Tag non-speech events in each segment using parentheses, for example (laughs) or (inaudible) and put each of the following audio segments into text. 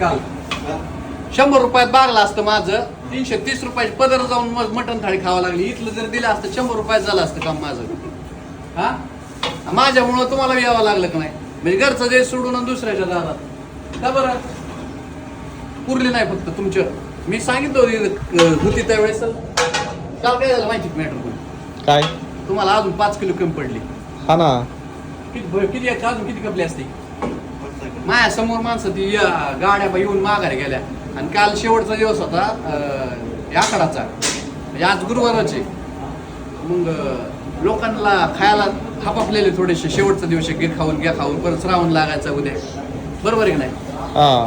काल. शंभर रुपयात बागला असतं माझं तीनशे तीस रुपयाची पदर जाऊन मग मटण थाळी खावं लागली. इथलं जर दिलं असतं शंभर रुपयात झालं असतं काम माझं. हा? माझ्यामुळं तुम्हाला यावं लागलं का नाही? म्हणजे घरचं जे सोडून आणि दुसऱ्याच्या दारात. का बरं? पुरली नाही फक्त तुमच्या मी सांगितलं होती त्यावेळेस. काल काय झालं माहिती मॅटर काय? तुम्हाला अजून पाच किलो कमी पडली. हा ना. किती किती? अजून किती कपली असते? माझ्यासमोर माणसं ती या गाड्या येऊन माघारी गेल्या. आणि काल शेवटचा दिवस होता अं, आखाडाचा म्हणजे आज गुरुवारच मग लोकांना खायला हापापलेले थोडेसे शेवटचा दिवस घे खाऊन घ्या खाऊन परत श्रावण लागायचा उद्या. बरोबर आहे की नाही?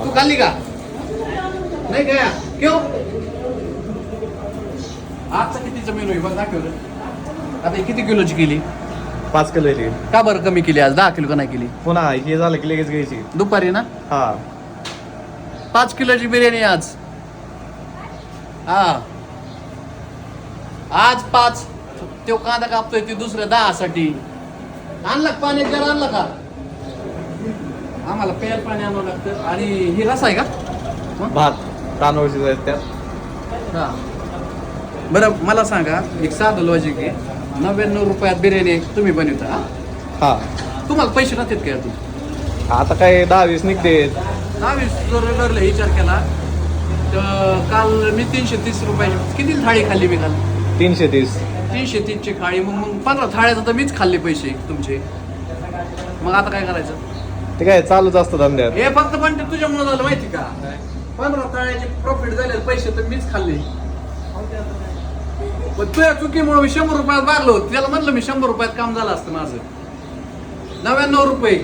तू खाल्ली का? नाही का? क्यों आजचा कितीचा मेनू आहे? बघ दाखवलं आता किती किलोची केली? पाच किलो येते का बरं कमी केली? आज दहा किलो का नाही केली? पुन्हा हे झालं की लगेच घ्यायची. दुपारी ना? हा. पाच किलोची बिर्याणी आज. हा. आज पाच. तो कांदा कापतोय ती दुसऱ्या दहा साठी आणलं का पाणी जर आणलं का? आम्हाला प्यायला पाणी आणावं लागतं. आणि ही रस आहे का? हं? भात तांदूळची आहेत त्यात. हा. बरं मला सांगा एक साधं लॉजिक आहे. नव्याण्णव रुपयात बिर्याणी तुम्ही बनवता हा? हा. तुम्हाला पैसे राहतात का यातून? आता काय दहा वीस निघते. दहावीस जर धरलं विचार केला तर काल मी तीनशे तीस रुपयाची किती थाळी खाल्ली मी काल? तीनशे तीस. तीनशे तीसची थाळी मग मग पंधरा थाळ्याचं तर मीच खाल्ले पैसे तुमचे. मग आता काय करायचं? ते काय चालूच असतं धंद्यात. हे फक्त पण ते तुझ्यामुळे झालं माहिती का? पंधरा थाळ्याचे प्रॉफिट झाले पैसे तर मीच खाल्ले. पण तुझ्या चुकीमुळे मी शंभर रुपयात बागलो त्याला म्हणलं मी शंभर रुपयात काम झालं असतं माझं. नव्याण्णव रुपये.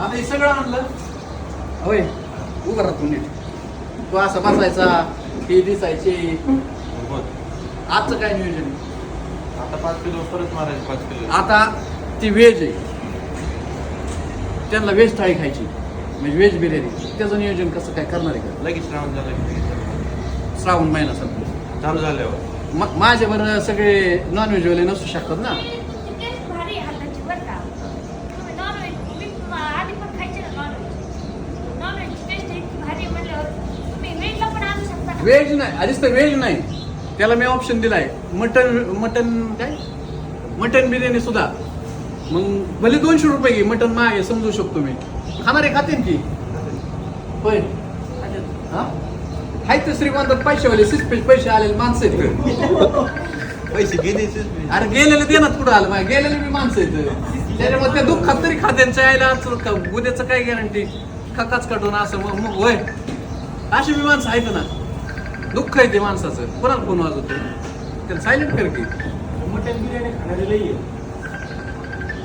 आता हे सगळं आणलं. होय. उभं राहतो नीट तू असं बसायचा हे दिसायचे. आजचं काय नियोजन? आहे? आता पाच किलो परत मारायचे पाच किलो. आता ती व्हेज आहे. त्यांना व्हेज थाळी खायची. म्हणजे व्हेज बिर्याणी. त्याचं नियोजन कसं काय करणार आहे का? लगेच श्रावण झालं की श्रावण महिना संपला चालू झाल्यावर. मग माझ्या बरं सगळे नॉनव्हेज वाले नसू शकतात ना. व्हेज नाही. आधीच तर व्हेज नाही. त्याला मी ऑप्शन दिलाय. मटन मटन काय? मटन बिर्याणी सुद्धा. मग भले दोनशे रुपये घे मटन मागे समजू शकतो मी. खाणारे खातील की? होय. हा? हाय तर श्रीमंत पैसेवाले सिस्पेस पैसे आलेले माणसं आहेत पैसे गेले अरे गेलेले देणार कुठं आलं? माहिती गेलेले मी माणसं आहेत. त्याच्यामुळे त्या दुःखात तरी खात्यांच्या यायला उद्याचं काय गॅरंटी खकाच काढून असं मग मग होय. अशी मी माणसं आहेत ना. दुःख आहे ते माणसाचं. कोणाला फोन वाजवतो? त्याला सायलेंट कर की. मटन बिर्याणी खाणारे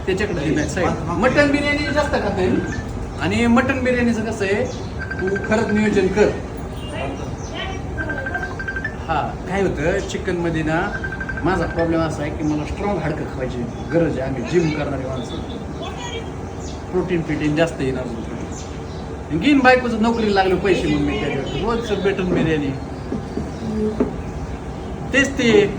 त्याच्याकडे नाही साईड मटन बिर्याणी जास्त खाते. आणि मटन बिर्याणीचं कसं आहे तू खरंच नियोजन कर. हा काय होतं चिकनमध्ये ना माझा प्रॉब्लेम असा आहे की मला स्ट्रॉंग हाडकं खायची गरज आहे. आम्ही जिम करणारी माणसं. प्रोटीन फिटीन जास्त येणार घेईन बायकोचं नोकरीला लागले पैसे मग मी त्याच्यावर. रोज बेटन बिर्याणी. तेच ते.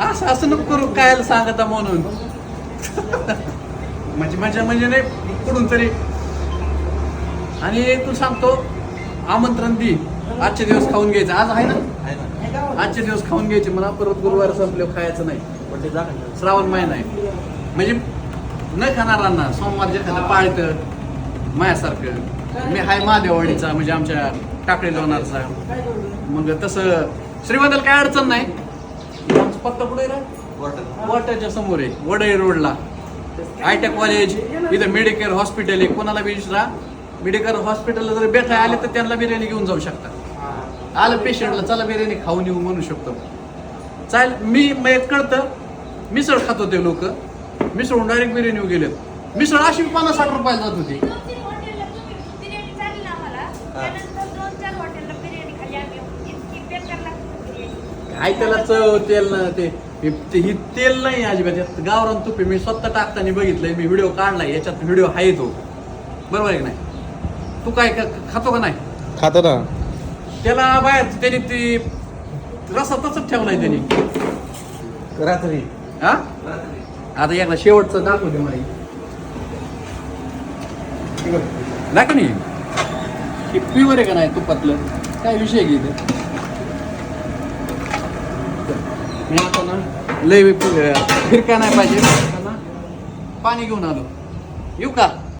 असं असं नको करू कायला सांगता म्हणून. (laughs) म्हणजे मजा म्हणजे नाही कुठून तरी. आणि तू सांगतो आमंत्रण दी. आजचे दिवस खाऊन घ्यायचं. आज आहे ना? आजचे दिवस खाऊन घ्यायचे. मला परत गुरुवार संपले खायचं नाही. श्रावण महिना आहे. म्हणजे न खाणाऱ्यांना सोमवार एखादं पाळतं मायासारखं. मी हाय महादेवाडीचा म्हणजे आमच्या टाकळी लोणारचा. मग तसं श्रीमंताला काय अडचण नाही. आमचं पत्ता कुठे रे? वाटाच्या समोर आहे वडई रोडला. आयटेक कॉलेज इथं मेडिकेअर हॉस्पिटल आहे. कोणाला विचारा मेडिकल हॉस्पिटलला जर बेथा आले तर त्यांना बिर्याणी घेऊन जाऊ शकता. आलं पेशंटला चला बिर्याणी खाऊन येऊ म्हणू शकतो. चालेल मी मग एक कळतं मिसळ खात होते लोक. मिसळून डायरेक्ट बिर्याणी गेलेत. मिसळ अशी पन्नास साठ रुपयाला जात होती. काय त्याला चव तेल ना ते ही तेल नाही अजिबात. यात गावरान तुपे मी स्वतः टाकताना बघितलंय मी व्हिडिओ काढलाय याच्यात व्हिडिओ आहे तो. बरोबर आहे की नाही? तू काय ख- खातो का नाही? खातो ना. त्याला बाहेर त्याने ती रसा तसंच ठेवलाय त्यांनी. रात्री. हा? आता एकदा शेवटचं दाखवू दे मला. नाही नाही? हे प्युअर आहे का नाही तुपातलं? काय विषय आहे की इथे? मी आता ना लय फिरका नाही पाहिजे. पाणी घेऊन आलो. येऊ का?